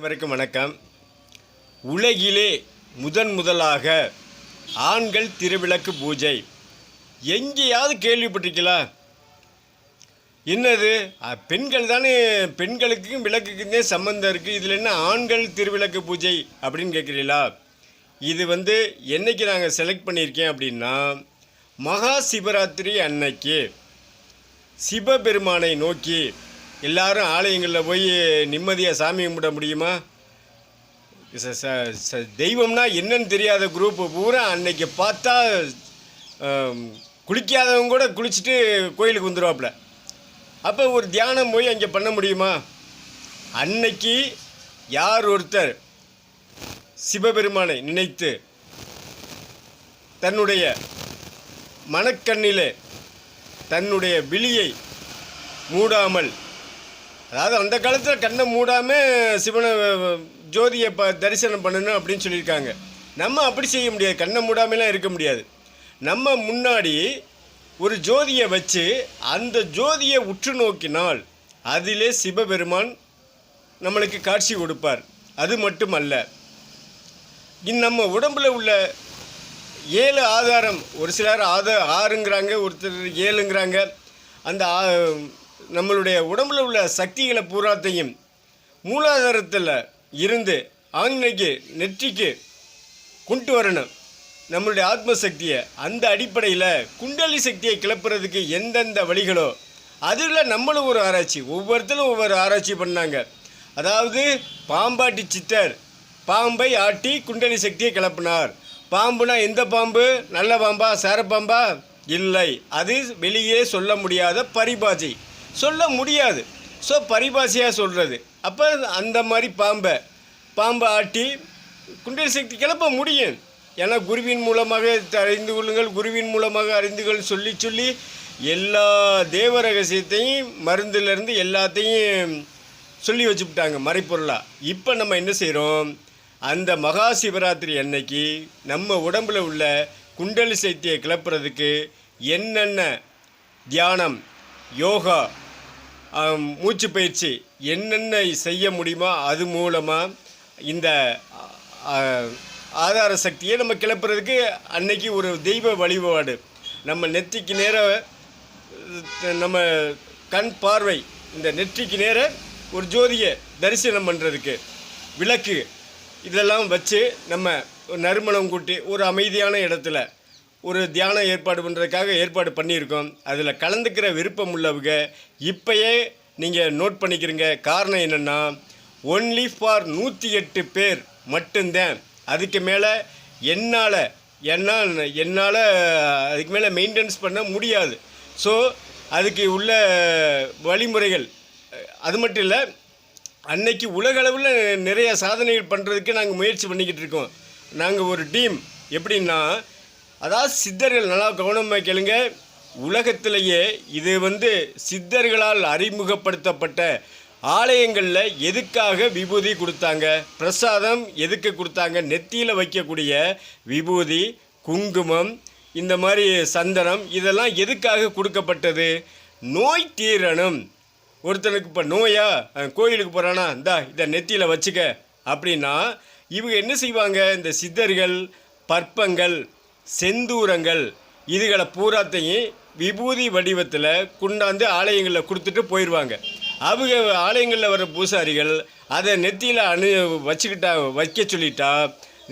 அனைவருக்கும் வணக்கம். உலகிலே முதன் முதலாக ஆண்கள் திருவிளக்கு பூஜை. எங்கேயாவது கேள்விப்பட்டிருக்கீங்களா? என்னது? பெண்கள் தானே பெண்களுக்கும் விளக்குக்குன்னே சம்மந்தம் இருக்குது இதில் என்ன ஆண்கள் திருவிளக்கு பூஜை அப்படின்னு கேட்குறீங்களா இது வந்து என்னைக்கு நாங்கள் செலக்ட் பண்ணியிருக்கேன் அப்படின்னா மகா சிவராத்திரி அன்னைக்கு சிவபெருமானை நோக்கி எல்லாரும் ஆலயங்களில் போய் நிம்மதியாக சாமி கும்பிட முடியுமா? ச- ச- தெய்வம்னா என்னன்னு தெரியாத குரூப்பு பூரா அன்னைக்கு பார்த்தா குளிக்காதவங்க கூட குளிச்சுட்டு கோயிலுக்கு வந்துடுவாப்புல அப்போ ஒரு தியானம் போய் அங்கே பண்ண முடியுமா? அன்னைக்கு யார் ஒருத்தர் சிவபெருமானை நினைத்து தன்னுடைய மனக்கண்ணிலே தன்னுடைய விழியை மூடாமல் அதாவது அந்த காலத்தில் கண்ணை மூடாமல் சிவனை ஜோதியை ப தரிசனம் பண்ணணும் அப்படின்னு சொல்லியிருக்காங்க. நம்ம அப்படி செய்ய முடியாது. கண்ணை மூடாமலாம் இருக்க முடியாது. நம்ம முன்னாடி ஒரு ஜோதியை வச்சு அந்த ஜோதியை உற்று நோக்கினால் அதிலே சிவபெருமான் நம்மளுக்கு காட்சி கொடுப்பார். அது மட்டுமல்ல இன் நம்ம உடம்பில் உள்ள ஏழு ஆதாரம் ஒரு சிலர் ஆத ஆறுங்கிறாங்க ஒருத்தர் ஏழுங்கிறாங்க. அந்த ஆ- நம்மளுடைய உடம்புல உள்ள சக்திகளை பூராத்தையும் மூலாதாரத்தில் இருந்து ஆங்கினைக்கு நெற்றிக்கு கொண்டு வரணும். நம்மளுடைய ஆத்ம சக்தியை அந்த அடிப்படையில் குண்டலி சக்தியை கிளப்புறதுக்கு எந்தெந்த வழிகளோ அதில் நம்மளும் ஒரு ஆராய்ச்சி ஒவ்வொருத்தரும் ஒவ்வொரு ஆராய்ச்சி பண்ணாங்க. அதாவது பாம்பாட்டி சித்தர் பாம்பை ஆட்டி குண்டலி சக்தியை கிளப்பினார். பாம்புனா எந்த பாம்பு? நல்ல பாம்பா சேரப்பாம்பா இல்லை. அது வெளியே சொல்ல முடியாத பரிபாஜை. சொல்ல முடியாது. ஸோ பரிபாஷையாக சொல்கிறது அப்போ அந்த மாதிரி பாம்பை பாம்பை ஆட்டி குண்டல் சக்தி கிளப்ப முடியும். ஏன்னா குருவின் மூலமாக அறிந்து கொள்ளுங்கள் குருவின் மூலமாக அறிந்து கொள் சொல்லி சொல்லி எல்லா தேவ ரகசியத்தையும் மருந்துலேருந்து எல்லாத்தையும் சொல்லி வச்சுவிட்டாங்க மறைப்பொருளாக இப்போ நம்ம என்ன செய்கிறோம் அந்த மகா சிவராத்திரி அன்னைக்கு நம்ம உடம்பில் உள்ள குண்டலி சக்தியை கிளப்புறதுக்கு என்னென்ன தியானம் யோகா மூச்சு பயிற்சி என்னென்ன செய்ய முடியுமோ அது மூலமாக இந்த ஆதார சக்தியை நம்ம கிளப்புறதுக்கு அன்னைக்கு ஒரு தெய்வ வழிபாடு. நம்ம நெற்றிக்கு நேர நம்ம கண் பார்வை இந்த நெற்றிக்கு நேர ஒரு ஜோதியை தரிசனம் பண்ணுறதுக்கு விளக்கு இதெல்லாம் வச்சு நம்ம ஒரு நறுமணம் கூட்டி ஒரு அமைதியான இடத்துல ஒரு தியானம் ஏற்பாடு பண்ணுறதுக்காக ஏற்பாடு பண்ணியிருக்கோம். அதில் கலந்துக்கிற விருப்பம் உள்ளவங்க இப்பயே நீங்கள் நோட் பண்ணிக்கிறீங்க. காரணம் என்னென்னா ஒன்லி ஃபார் நூற்றி எட்டு பேர் மட்டும்தான். அதுக்கு மேலே என்னால் என்னால் என்னால் அதுக்கு மேலே மெயின்டெனன்ஸ் பண்ண முடியாது. ஸோ அதுக்கு உள்ள வழிமுறைகள் அது மட்டும் இல்லை அன்னைக்கு உலகளவில் நிறைய சாதனைகள் பண்ணுறதுக்கு நாங்கள் முயற்சி பண்ணிக்கிட்டு இருக்கோம். நாங்கள் ஒரு டீம். எப்படின்னா அதாவது சித்தர்கள் நல்லா கவனமாக கேளுங்க. உலகத்திலேயே இது வந்து சித்தர்களால் அறிமுகப்படுத்தப்பட்ட ஆலயங்களில் எதுக்காக விபூதி கொடுத்தாங்க? பிரசாதம் எதுக்கு கொடுத்தாங்க? நெத்தியில் வைக்கக்கூடிய விபூதி குங்குமம் இந்த மாதிரி சந்தனம் இதெல்லாம் எதுக்காக கொடுக்கப்பட்டது? நோய் தீரணும். ஒருத்தனுக்கு இப்போ நோயா? கோயிலுக்கு போகிறானா இந்தா இதை நெத்தியில் வச்சுக்க. அப்படின்னா இவங்க என்ன செய்வாங்க? இந்த சித்தர்கள் பற்பங்கள் செந்தூரங்கள். இதுகளை பூராத்தையும் விபூதி வடிவத்தில் கொண்டாந்து ஆலயங்களில் கொடுத்துட்டு போயிடுவாங்க அவங்க ஆலயங்களில் வர பூசாரிகள் அதை நெத்தியில் அணு வச்சுக்கிட்டா வைக்க சொல்லிட்டா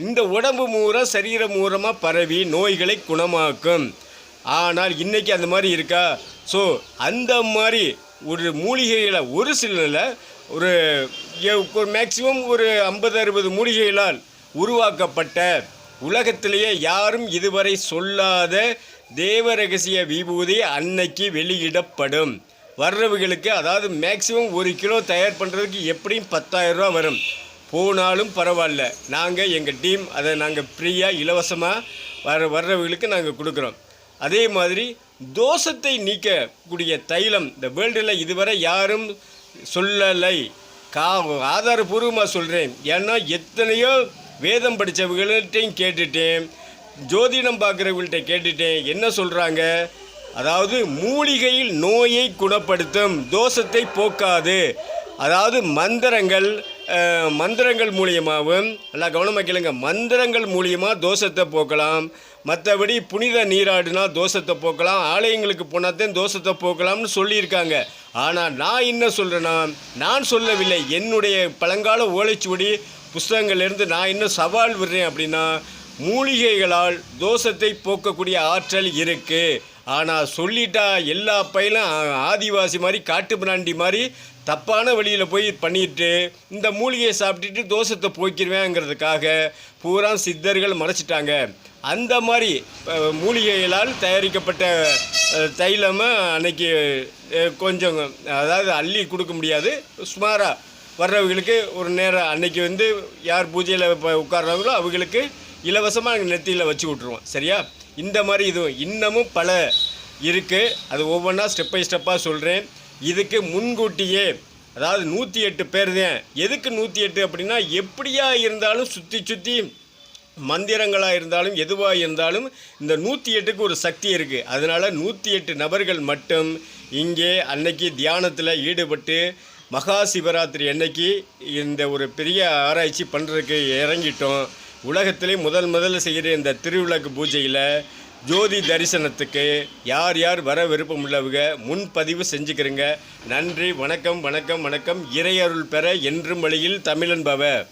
இந்த உடம்பு மூரம் சரீர மூலமாக பரவி நோய்களை குணமாக்கும். ஆனால் இன்றைக்கி அந்த மாதிரி இருக்கா? ஸோ அந்த மாதிரி ஒரு மூலிகைகளை ஒரு சிலரில் ஒரு ஒரு மேக்சிமம் ஒரு ஐம்பது அறுபது மூலிகைகளால் உருவாக்கப்பட்ட உலகத்திலேயே யாரும் இதுவரை சொல்லாத தேவரகசிய விபூதி அன்னைக்கு வெளியிடப்படும். வர்றவங்களுக்கு அதாவது மேக்சிமம் ஒரு கிலோ தயார் பண்ணுறதுக்கு எப்படியும் 10000 வரும். போனாலும் பரவாயில்ல. நாங்கள் எங்கள் டீம் அதை நாங்கள் ஃப்ரீயாக இலவசமாக வர வர்றவர்களுக்கு நாங்கள் கொடுக்குறோம். அதே மாதிரி தோஷத்தை நீக்கக்கூடிய தைலம் இந்த வேர்ல்டில் இதுவரை யாரும் சொல்லலை. கா ஆதாரபூர்வமாக சொல்கிறேன் ஏன்னா எத்தனையோ வேதம் படித்தவர்கள்ட்டையும் கேட்டுட்டேன். ஜோதிடம் பார்க்குறவங்கள்ட்ட கேட்டுட்டேன். என்ன சொல்கிறாங்க அதாவது மூலிகையில் நோயை குணப்படுத்தும் தோஷத்தை போக்காது. அதாவது மந்திரங்கள் மந்திரங்கள் மூலியமாகவும் நல்லா கவனமாக கேளுங்க. மந்திரங்கள் மூலியமாக தோஷத்தை போக்கலாம். மற்றபடி புனித நீராடினா தோஷத்தை போக்கலாம். ஆலயங்களுக்கு போனாதான் தோஷத்தை போக்கலாம்னு சொல்லியிருக்காங்க. ஆனால் நான் என்ன சொல்கிறேன்னா நான் சொல்லவில்லை. என்னுடைய பழங்கால ஓலைச்சுவடி புஸ்தகங்கள்லேருந்து நான் என்ன சவால் விடுறேன் அப்படின்னா மூலிகைகளால் தோஷத்தை போக்கக்கூடிய ஆற்றல் இருக்குது ஆனால் சொல்லிட்டா எல்லா பையலும் ஆதிவாசி மாதிரி காட்டு பிராண்டி மாதிரி தப்பான வழியில் போய் பண்ணிட்டு இந்த மூலிகையை சாப்பிட்டுட்டு தோஷத்தை போய்க்கிருவேங்கிறதுக்காக பூரா சித்தர்கள் மறைச்சிட்டாங்க. அந்த மாதிரி மூலிகைகளால் தயாரிக்கப்பட்ட தைலமாக அன்னைக்கு கொஞ்சம் அதாவது அள்ளி கொடுக்க முடியாது. சுமாராக வர்றவங்களுக்கு ஒரு நேரம் அன்னைக்கு வந்து யார் பூஜையில் இப்போ உட்கார்றாங்களோ அவங்களுக்கு இலவசமாக நாங்கள் நெத்தியில் வச்சு விட்ருவோம் சரியா? இந்த மாதிரி இதுவும் இன்னமும் பல இருக்குது அது ஒவ்வொன்றா ஸ்டெப் பை ஸ்டெப்பாக சொல்கிறேன் இதுக்கு முன்கூட்டியே அதாவது நூற்றி எட்டு பேர் தான். எதுக்கு நூற்றி எட்டு அப்படின்னா எப்படியா இருந்தாலும் சுற்றி சுற்றி மந்திரங்களாக இருந்தாலும் எதுவாக இருந்தாலும் இந்த நூற்றி எட்டுக்கு ஒரு சக்தி இருக்குது அதனால் நூற்றி எட்டு நபர்கள் மட்டும் இங்கே அன்னைக்கு தியானத்தில் ஈடுபட்டு மகா சிவராத்திரி அன்னைக்கு இந்த ஒரு பெரிய ஆராய்ச்சி பண்ணுறதுக்கு இறங்கிட்டோம். உலகத்திலே முதல் முதல்ல செய்கிற இந்த திருவிளக்கு பூஜையில் ஜோதி தரிசனத்துக்கு யார் யார் வர விருப்பம் உள்ளவங்க முன்பதிவு செஞ்சுக்கிறங்க. நன்றி வணக்கம் வணக்கம் வணக்கம். இறையருள் பெற என்றும் வழியில் தமிழன்பவ.